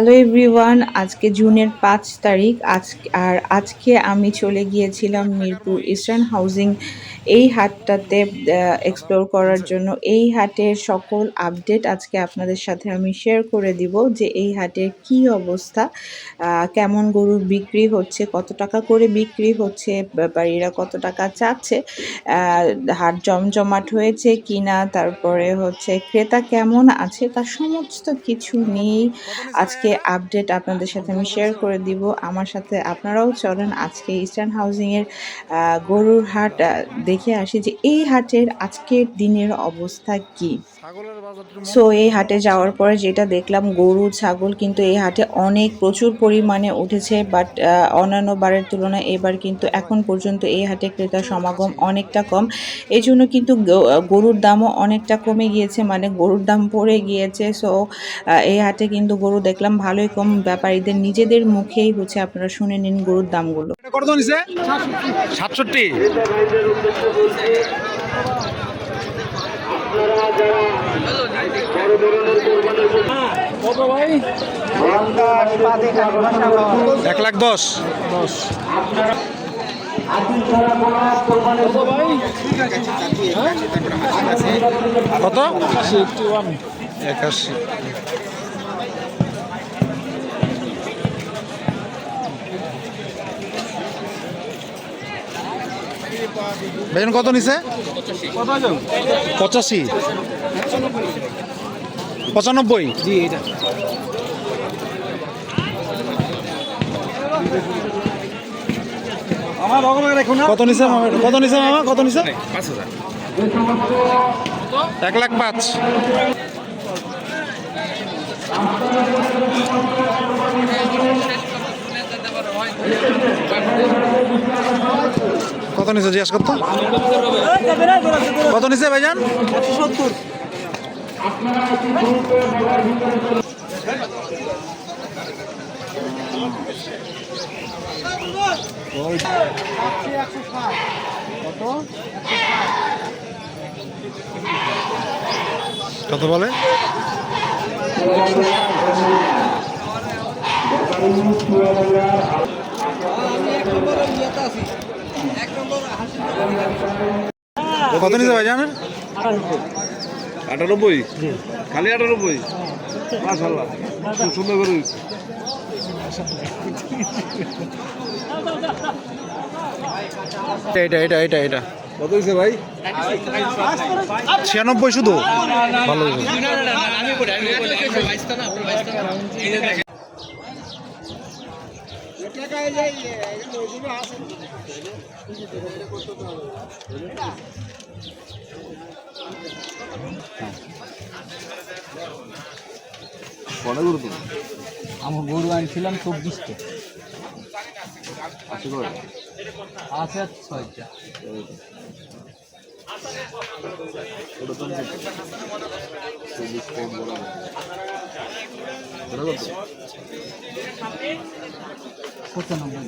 Hello everyone, আজকে জুনের পাঁচ তারিখ। আজ আর আজকে আমি চলে গিয়েছিলাম মিরপুর ইস্টার্ন হাউজিং এই হাটটাতে এক্সপ্লোর করার জন্য। এই হাটের সকল আপডেট আজকে আপনাদের সাথে আমি শেয়ার করে দিব যে এই হাটের কি অবস্থা কেমন গরু বিক্রি হচ্ছে, কত টাকা করে বিক্রি হচ্ছে, ব্যাপারীরা কত টাকা চাচ্ছে হাট জমজমাট হয়েছে কিনা, তারপরে হচ্ছে ক্রেতা কেমন আছে তার সমস্ত কিছু নিয়েই আজকে আপডেট আপনাদের সাথে আমি শেয়ার করে দিব। আমার সাথে আপনারাও চলেন আজকে ইস্টার্ন হাউজিংয়ের গরুর হাট দেখে আসি যে এই হাটের আজকের দিনের অবস্থা কি। সো এই হাটে যাওয়ার পরে যেটা দেখলাম, গরু, ছাগল কিন্তু এই হাটে অনেক প্রচুর পরিমাণে উঠেছে বাট অন্যান্য বারের তুলনায় এবার কিন্তু এখন পর্যন্ত এই হাটে ক্রেতার সমাগম অনেকটা কম। এই জন্য কিন্তু গরুর দামও অনেকটা কমে গিয়েছে মানে গরুর দাম পড়ে গিয়েছে। সো এই হাটে কিন্তু গরু দেখলাম ভালোই কম ব্যাপারীদের নিজেদের মুখেই হচ্ছে আপনারা শুনে নিন গরুর দামগুলো। সাতষট্টি। এক লাখ দশ। কত? একাশি। বেতন কত নিছে? পঁচাশি। পঁচানব্বই? জি এটা। কত নিছে কত নিছে মামা? কত নিছে? এক লাখ পাঁচ। নিছে জিজ্ঞাসা করতো? কত নিছে ভাইজান? সত্তর কত বলে? কত নিছে ভাইজান আটানব্বই খালি আটানব্বই মাশাল্লাহ খুব সুন্দর করে। এটা এটা এটা এটা কত হয়েছে ভাই ছিয়ানব্বই শুধু ভালো কটা করে তুমি আমার গরু আনছিলাম চব্বিশটা। আশি করে আছে ছয়টা। ওটা কম কত পঁচানব্বই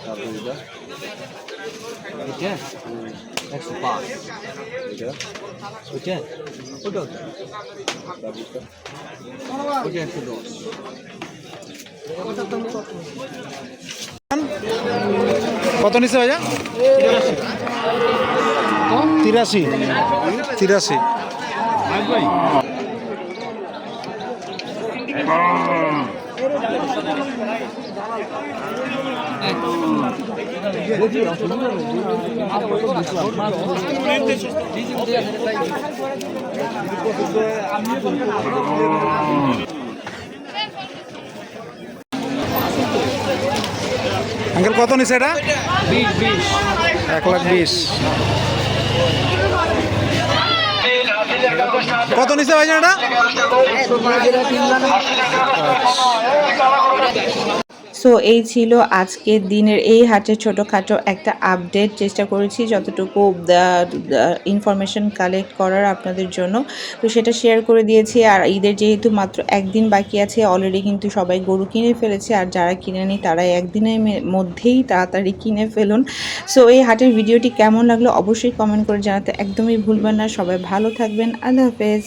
তারপর এটা একশো পাঁচ এটা ওইটা ওটা তারপরটা ওইটা একশো দশ কত নিছে ভাইয়া? তিরাশি। তিরাশি। আঙ্কেল কত নিছে এটা বিশ বিশ এক লাখ বিশ কত নিছে ভাইজান এটা? সো এই ছিল আজকের দিনের এই হাটের ছোটোখাটো একটা আপডেট চেষ্টা করেছি যতটুকু ইনফরমেশন কালেক্ট করার আপনাদের জন্য। তো সেটা শেয়ার করে দিয়েছি। আর ঈদের যেহেতু মাত্র একদিন বাকি আছে অলরেডি কিন্তু সবাই গরু কিনে ফেলেছে। আর যারা কিনে কিনেনি তারা একদিনের মধ্যেই তাড়াতাড়ি কিনে ফেলুন। সো এই হাটের ভিডিওটি কেমন লাগল, অবশ্যই কমেন্ট করে জানাতে একদমই ভুলবেন না। সবাই ভালো থাকবেন। আল্লাহ হাফেজ।